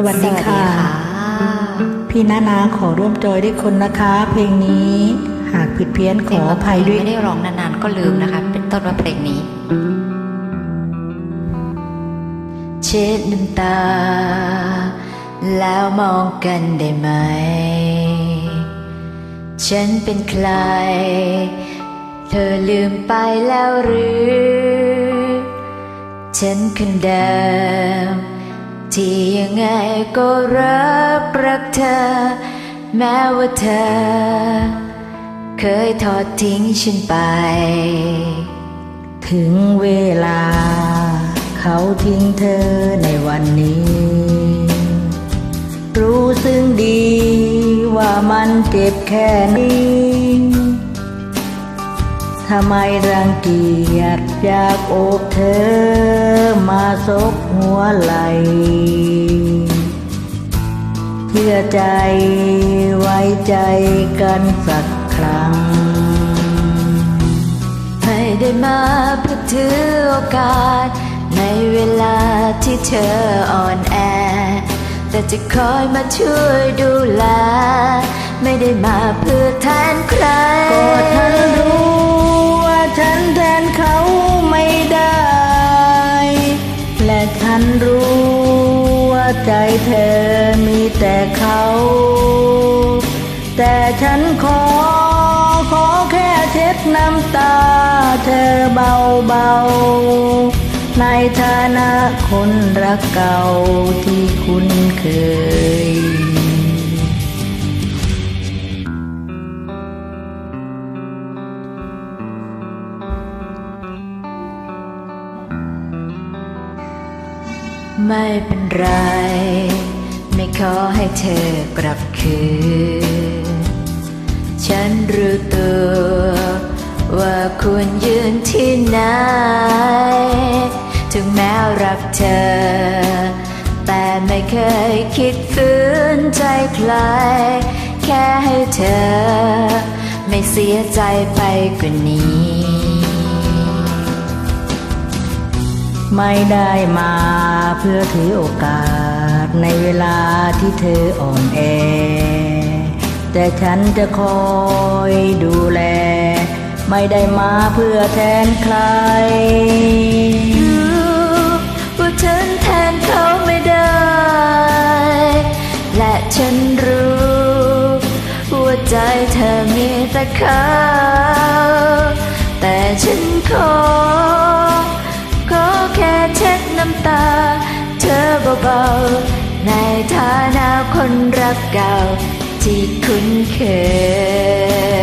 สวัสดีค่ะ พี่นานาขอร่วมจอยด้วยคนนะคะ เพลงนี้หากผิดเพี้ยนขออภัยด้วยไม่ได้ร้องนานๆก็ลืมนะคะ เป็นต้นว่าเพลงนี้ เช็ดน้ำตา แล้วมองกันได้ไหม ฉันเป็นใคร เธอลืมไปแล้วหรือ ฉันคนเดิม ที่ยังไงก็รักรักเธอ แม้ว่าเธอ เคยทอดทิ้งฉันไป ถึงเวลา เขาทิ้งเธอในวันนี้ รู้ซึ่งดีว่ามันเจ็บแค่นี้ทำไมรังเกียจอยากโอบ ธอมาซบหัวไหลเชื่อใจไว้ใจกันสักครั้ง ให้ได้มาเพื่อถือโอกาส ในเวลาที่เธออ่อนแอ แต่จะคอยมาช่วยดูแล ไม่ได้มาเพื่อ นรู้ว่าใจเธอมีแต่เขา แต่ฉันขอ ขอแค่เช็ดน้ำตาเธอเบาๆ ในฐานะคนรักเก่าที่คุ้นเคย ไม่เป็นไร ไม่ขอให้เธอกลับคืน ฉันรู้ตัว ว่าคุณยืนที่ไหน ถึงแม้รักเธอ แต่ไม่เคยคิดฝืนใจใคร แค่ให้เธอ ไม่เสียใจไปกว่านี้ ไม่ได้มาเพื่อถือโอกาสในเวลาที่เธออ่อนแอ แต่ฉันจะคอยดูแล ไม่ได้มาเพื่อแทนใครรู้ว่าฉันแทนเขาไม่ได้ และฉันรู้ว่าใจเธอมีแต่เขาแต่ฉันขอ น้ำตา เธอเบาๆ ในฐานะคนรักเก่า ที่คุ้นเคย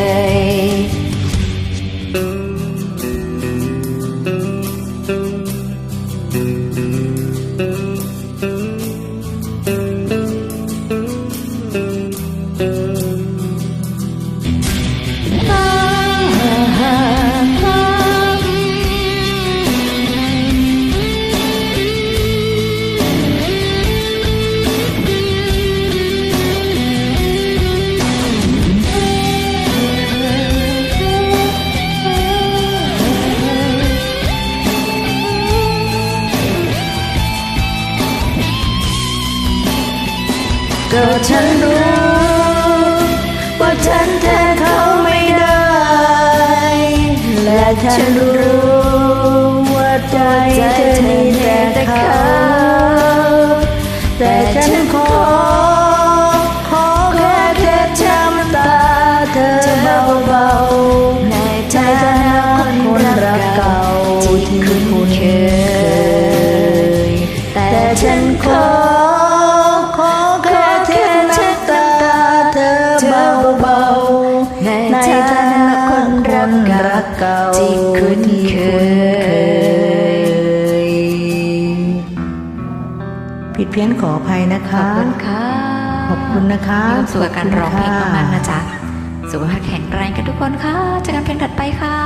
ก็ฉันรู้ ว่าฉันแทนเขาไม่ได้ และฉันรู้ว่าใจเธอมีแต่เขาแต่ฉันขอ ขอแค่เช็ดช้ำตาเธอเบาๆในใจฐาจะนะคนคนรักเก่าที่คุ้คุ้นเคยแต่ฉันขอ เก่ารักเก่าที่คุ้นเคย ผิดเพี้ยนขออภัยนะขอบคะคุณค่ะ ขอบคุณนะคะมีความสุขกับการร้องเพลงขอบคุณค่ะมากๆนะจ๊ะ สุขภาพแข็งแรงกันทุกคนค่ะเจอกันเพลงถัดไปค่ะ